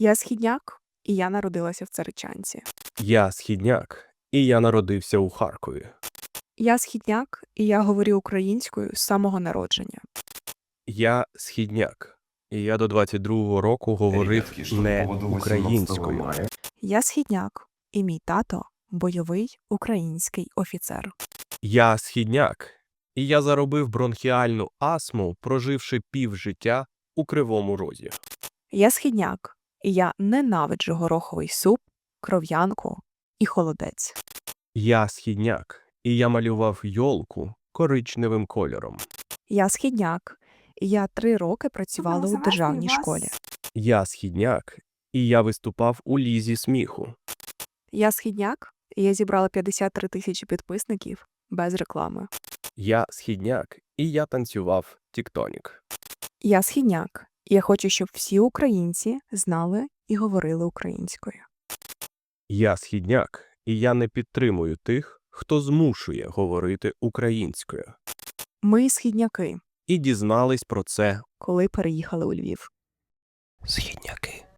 Я східняк, і я народилася в Царичанці. Я східняк, і я народився у Харкові. Я східняк, і я говорю українською з самого народження. Я східняк, і я до 22-го року говорив не українською. Я східняк, і мій тато бойовий український офіцер. Я східняк, і я заробив бронхіальну астму, проживши пів життя у Кривому Розі. Я східняк, і я ненавиджу гороховий суп, кров'янку і холодець. Я східняк, і я малював йолку коричневим кольором. Я східняк, і я три роки працювала у державній школі. Я східняк, і я виступав у лізі сміху. Я східняк, і я зібрала 53 тисячі підписників без реклами. Я східняк, і я танцював тіктонік. Я східняк, і я хочу, щоб всі українці знали і говорили українською. Я східняк, і я не підтримую тих, хто змушує говорити українською. Ми східняки, І дізнались про це коли переїхали у Львів. східняки.